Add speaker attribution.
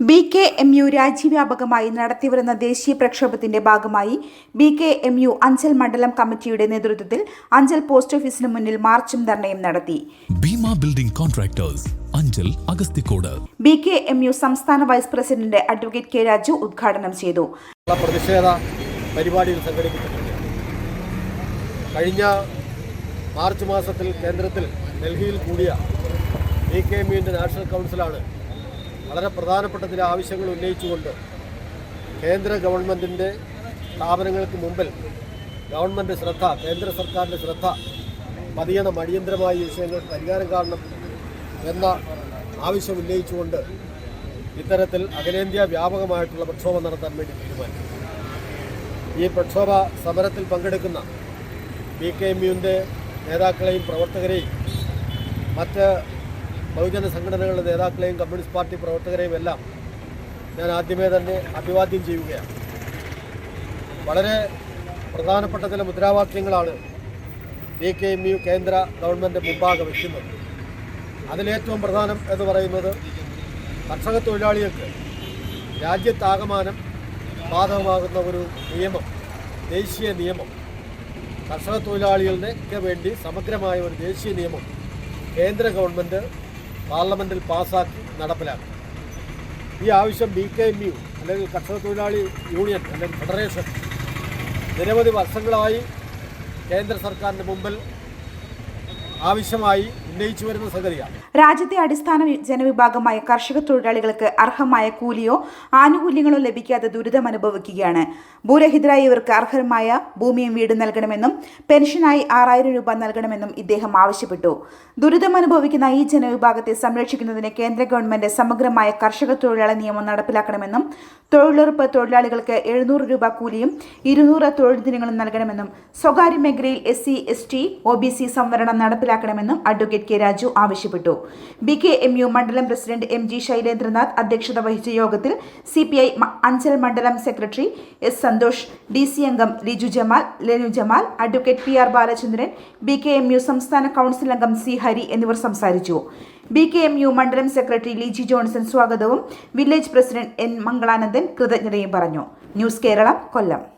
Speaker 1: B K M U രാജ്യവ്യാപകമായി നടത്തിവരുന്ന ദേശീയ പ്രക്ഷോഭത്തിന്റെ ഭാഗമായി B K M U Anchal മണ്ഡലം കമ്മിറ്റിയുടെ നേതൃത്വത്തിൽ അഞ്ചൽ പോസ്റ്റ് ഓഫീസിന് മുന്നിൽ മാർച്ചും ധർണയും നടത്തി.
Speaker 2: Bhima building contractors Anchal Agasthikode.
Speaker 1: B K M U സംസ്ഥാന vice president advocate K Raju ഉദ്ഘാടനം ചെയ്തു.
Speaker 3: ഉള്ള പ്രതിഷേധ പരിപാടിയിൽ സംഘടിപ്പിച്ചിട്ടുണ്ട്. കഴിഞ്ഞ മാർച്ച് മാസത്തിൽ കേന്ദ്രത്തിൽ ഡൽഹിയിൽ കൂടിയ ബി കെ എം യുവിന്റെ നാഷണൽ കൗൺസിലാണ് വളരെ പ്രധാനപ്പെട്ട ചില ആവശ്യങ്ങൾ ഉന്നയിച്ചുകൊണ്ട് കേന്ദ്ര ഗവൺമെന്റിന്റെ സ്ഥാപനങ്ങൾക്ക് മുമ്പിൽ ഗവൺമെന്റ് ശ്രദ്ധ കേന്ദ്ര സർക്കാരിന്റെ ശ്രദ്ധ പതിയണം അടിയന്തരമായ വിഷയങ്ങൾ പരിഹാരം കാണണം എന്ന ആവശ്യം ഉന്നയിച്ചുകൊണ്ട് ഇത്തരത്തിൽ അഖിലേന്ത്യാ വ്യാപകമായിട്ടുള്ള പ്രക്ഷോഭം നടത്താൻ വേണ്ടി തീരുമാനിച്ചു. ഈ പ്രക്ഷോഭ സമരത്തിൽ പങ്കെടുക്കുന്ന പി കെ എം യുവിന്റെ നേതാക്കളെയും പ്രവർത്തകരെയും മറ്റ് ബഹുജന സംഘടനകളുടെ നേതാക്കളെയും കമ്മ്യൂണിസ്റ്റ് പാർട്ടി പ്രവർത്തകരെയും എല്ലാം ഞാൻ ആദ്യമേ തന്നെ അഭിവാദ്യം ചെയ്യുകയാണ്. വളരെ പ്രധാനപ്പെട്ട ചില മുദ്രാവാക്യങ്ങളാണ് ഡി കെ എം യു കേന്ദ്ര ഗവൺമെന്റ് മുമ്പാകെ വയ്ക്കുന്നത് അതിലേറ്റവും പ്രധാനം എന്ന് പറയുന്നത് കർഷക തൊഴിലാളികൾക്ക് രാജ്യത്താകമാനം ബാധകമാകുന്ന ഒരു നിയമം ദേശീയ നിയമം കർഷക തൊഴിലാളികളുടെ വേണ്ടി സമഗ്രമായ ഒരു ദേശീയ നിയമം കേന്ദ്ര ഗവൺമെന്റ് പാർലമെന്റിൽ പാസാക്കി നടപ്പിലാക്കും. ഈ ആവശ്യം ബി കെ എം യു അല്ലെങ്കിൽ കർഷക തൊഴിലാളി യൂണിയൻ അല്ലെങ്കിൽ ഫെഡറേഷൻ നിരവധി വർഷങ്ങളായി കേന്ദ്ര സർക്കാരിന്റെ മുമ്പിൽ ആവശ്യമായി ഉന്നയിച്ചു വരുന്ന സംഗതിയാണ്.
Speaker 1: രാജ്യത്തെ അടിസ്ഥാന ജനവിഭാഗമായ കർഷക തൊഴിലാളികൾക്ക് അർഹമായ കൂലിയോ ആനുകൂല്യങ്ങളോ ലഭിക്കാതെ ദുരിതം അനുഭവിക്കുകയാണ്. ഭൂരഹിതരായ ഇവർക്ക് അർഹമായ ഭൂമിയും വീടും നൽകണമെന്നും പെൻഷനായി ആറായിരം രൂപ നൽകണമെന്നും ഇദ്ദേഹം ആവശ്യപ്പെട്ടു. ദുരിതം അനുഭവിക്കുന്ന ഈ ജനവിഭാഗത്തെ സംരക്ഷിക്കുന്നതിന് കേന്ദ്ര ഗവൺമെന്റ് സമഗ്രമായ കർഷക തൊഴിലാളി നിയമം നടപ്പിലാക്കണമെന്നും തൊഴിലുറപ്പ് തൊഴിലാളികൾക്ക് എഴുന്നൂറ് രൂപ കൂലിയും ഇരുന്നൂറ് തൊഴിൽ ദിനങ്ങളും നൽകണമെന്നും സ്വകാര്യ മേഖലയിൽ S C S T O B C സംവരണം നടപ്പിലാക്കണമെന്നും അഡ്വക്കേറ്റ് കെ രാജു ആവശ്യപ്പെട്ടു. ബി കെ എം യു മണ്ഡലം പ്രസിഡന്റ് എം ജി ശൈലേന്ദ്രനാഥ് അധ്യക്ഷത വഹിച്ച യോഗത്തിൽ സി പി ഐ അഞ്ചൽ മണ്ഡലം secretary S Santhosh D C അംഗം Liju Jamal Lenu Jamal advocate P R Balachandran B K M U സംസ്ഥാന കൗൺസിൽ അംഗം സി ഹരി എന്നിവർ സംസാരിച്ചു. ബി കെ എം യു മണ്ഡലം സെക്രട്ടറി ലിജി ജോൺസൺ സ്വാഗതവും വില്ലേജ് പ്രസിഡന്റ് എൻ മംഗളാനന്ദൻ കൃതജ്ഞതയും പറഞ്ഞു. ന്യൂസ് കേരളം കൊല്ലം.